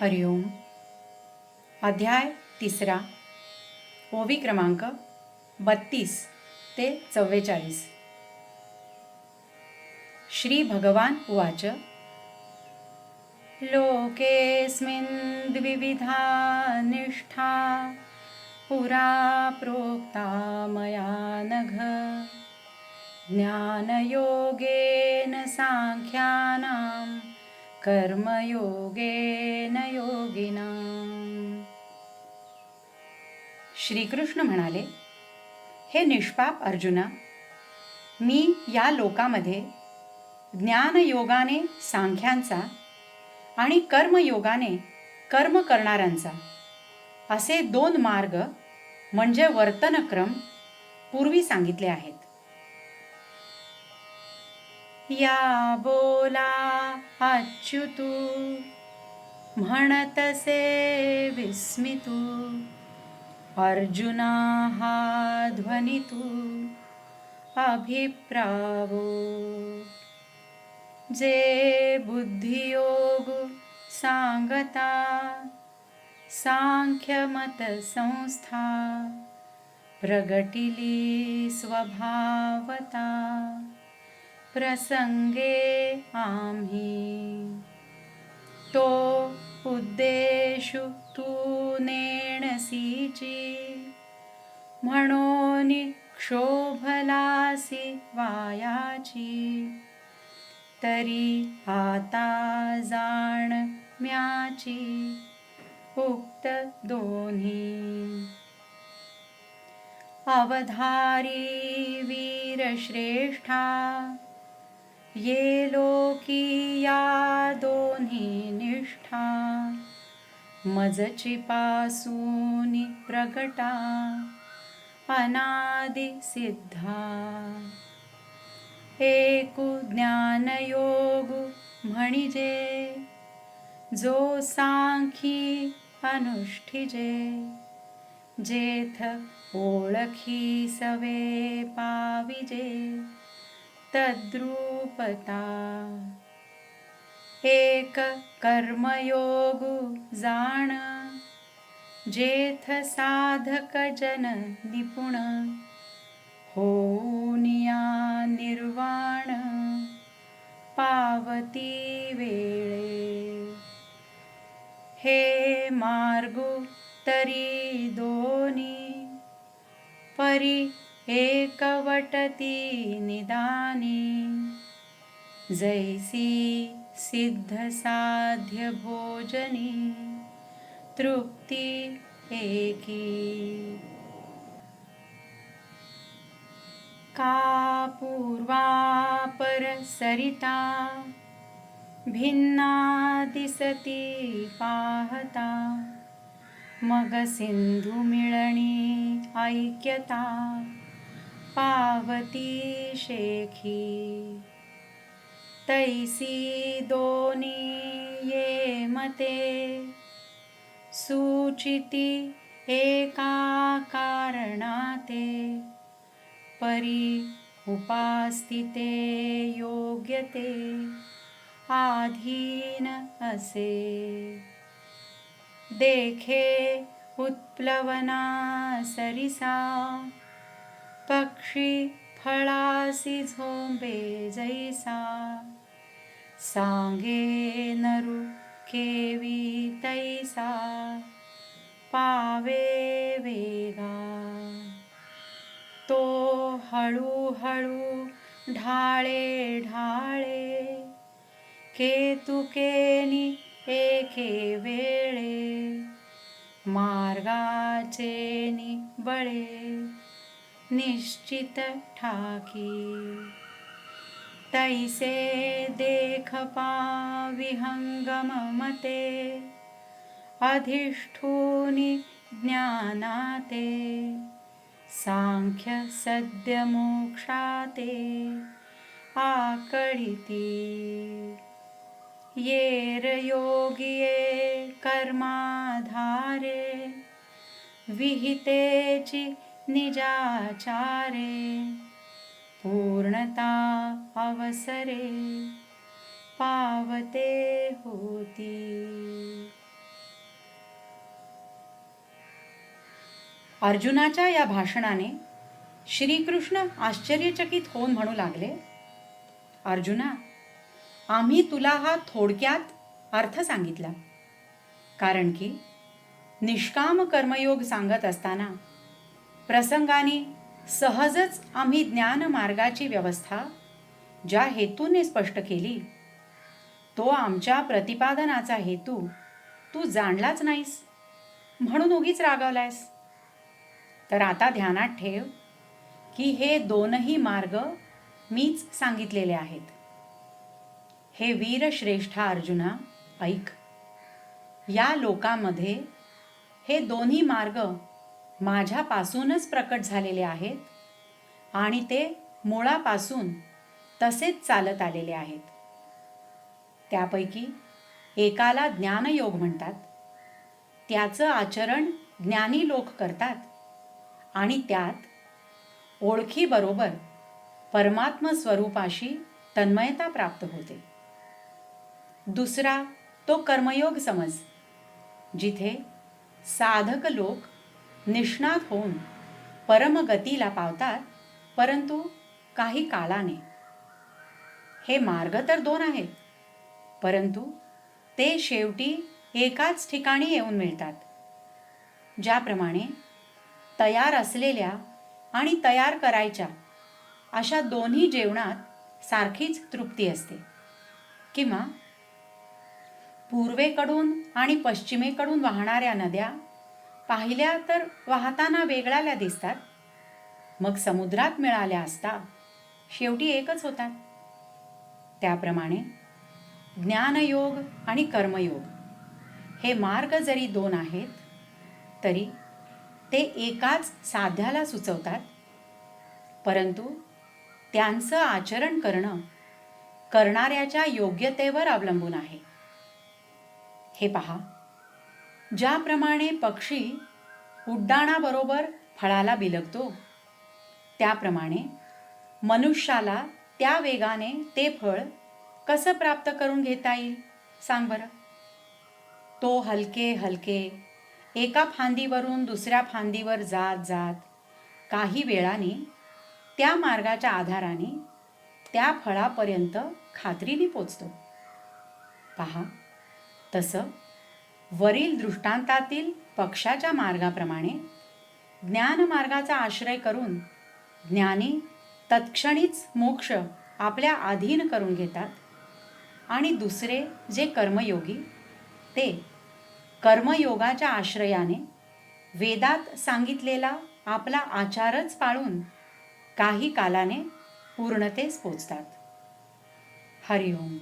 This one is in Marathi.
हरिओम अध्याय तिसरा. ओवी क्रमांक बत्तीस ते चव्वेचाळीस. श्री भगवान उवाच. लोकेऽस्मिन् द्विविधा निष्ठा. पुरा प्रोक्ता मया नघ. ज्ञानयोगेन साङ्ख्यानां कर्मयोगेन योगिना. श्रीकृष्ण म्हणाले हे निष्पाप अर्जुना मी या लोकामध्ये ज्ञानयोगाने सांख्यांचा आणि कर्मयोगाने कर्म करणाऱ्यांचा असे दोन मार्ग म्हणजे वर्तनक्रम पूर्वी सांगितले आहेत. या बोला अच्युतू म्हणतसे विस्मितू अर्जुना हा ध्वनितू अभिप्रावो। जे बुद्धियोग सांगता सांख्यमत संस्था प्रगटिली स्वभावता। प्रसंगे आम्ही. तो उद्देशु तू नेणसीची. म्हणून क्षोभलासी वायाची. तरी आता जाण म्याची. उक्त दोन्ही. अवधारी वीरश्रेष्ठा. ये लोकी या दोन्ही निष्ठा मजची पासून प्रगटा अनादि सिद्धा. एकु ज्ञानयोग म्हणजे जो सांखी अनुष्ठिजे जेथ ओळखी सवे पाविजे. तद्रूपता। एक कर्मयोग जाण जेथ साधक जन निपुण। होनिया निर्वाण पावती वेळे। हे मार्गू तरी दोनी परी एकवटती निदानी. जैसी सिद्ध साध्य भोजनी तृप्ती एकी. का पूर्वापर सरिता भिन्ना दिसती पाहता. मग सिंधू मिळणी ऐक्यता. पावती शेखी। तैसी दोनी ये मते। सूचिती एका कारणाते। परी उपास्थिते योग्यते। आधीन असे। देखे उत्प्लवना सरिसा। पक्षी फळासी झोंबे जैसा सांगे नरु केवी तैसा पावे वेगा। तो हळूहळू ढाळे ढाळे केतुकेनी एके वेळे मार्गाचे बळे। निश्चित ठाकी। तैसे देख विहंगम मते अधिष्ठूनि ज्ञानाते सांख्य सद्य मोक्षाते आकळिती येर योगिये कर्माधारे विहितेची निजाचारे पूर्णता अवसरे पावते होती. अर्जुनाच्या या भाषणाने श्रीकृष्ण आश्चर्यचकित होऊन म्हणू लागले अर्जुना आम्ही तुला हा थोडक्यात अर्थ सांगितला. कारण की निष्काम कर्मयोग सांगत असताना प्रसंगाने सहजच आम्ही ज्ञानमार्गाची व्यवस्था ज्या हेतूने स्पष्ट केली तो आमच्या प्रतिपादनाचा हेतू तू जाणलाच नाहीस. म्हणून उगीच रागावलायस. तर आता ध्यानात ठेव की हे दोनही मार्ग मीच सांगितलेले आहेत. हे वीरश्रेष्ठा अर्जुना ऐक. या लोकामध्ये हे दोन्ही मार्ग माझ्यापासूनच प्रकट झालेले आहेत आणि ते मुळापासून तसेच चालत आलेले आहेत. त्यापैकी एकाला ज्ञानयोग म्हणतात. त्याचं आचरण ज्ञानी लोक करतात आणि त्यात ओळखीबरोबर परमात्म स्वरूपाशी तन्मयता प्राप्त होते. दुसरा तो कर्मयोग समज जिथे साधक लोक निष्णात होऊन परमगतीला पावतात परंतु काही काळाने हे मार्ग तर दोन आहेत परंतु ते शेवटी एकाच ठिकाणी येऊन मिळतात ज्याप्रमाणे तयार असलेल्या आणि तयार करायच्या अशा दोन्ही जेवणात सारखीच तृप्ती असते. किंवा पूर्वेकडून आणि पश्चिमेकडून वाहणाऱ्या नद्या पाहिल्या तर वाहताना वेगळाल्या दिसतात. मग समुद्रात मिळाल्या असता शेवटी एकच होतात. त्याप्रमाणे ज्ञानयोग आणि कर्मयोग हे मार्ग जरी दोन आहेत तरी ते एकाच साध्याला सुचवतात. परंतु त्यांचं आचरण करणं करणाऱ्याच्या योग्यतेवर अवलंबून आहे. हे पहा. ज्याप्रमाणे पक्षी उड्डाणाबरोबर फळाला बिलगतो त्याप्रमाणे मनुष्याला त्या वेगाने ते फळ कसं प्राप्त करून घेता येईल? सांग बरं. तो हलके हलके एका फांदीवरून दुसऱ्या फांदीवर जात जात काही वेळाने त्या मार्गाच्या आधाराने त्या फळापर्यंत खात्रीने पोचतो. पहा तसं वरील दृष्टांतातील पक्षाच्या मार्गाप्रमाणे ज्ञानमार्गाचा आश्रय करून ज्ञानी तत्क्षणीच मोक्ष आपल्या अधीन करून घेतात आणि दुसरे जे कर्मयोगी ते कर्मयोगाच्या आश्रयाने वेदात सांगितलेला आपला आचारच पाळून काही कालाने पूर्णतेस पोचतात. हरिओम.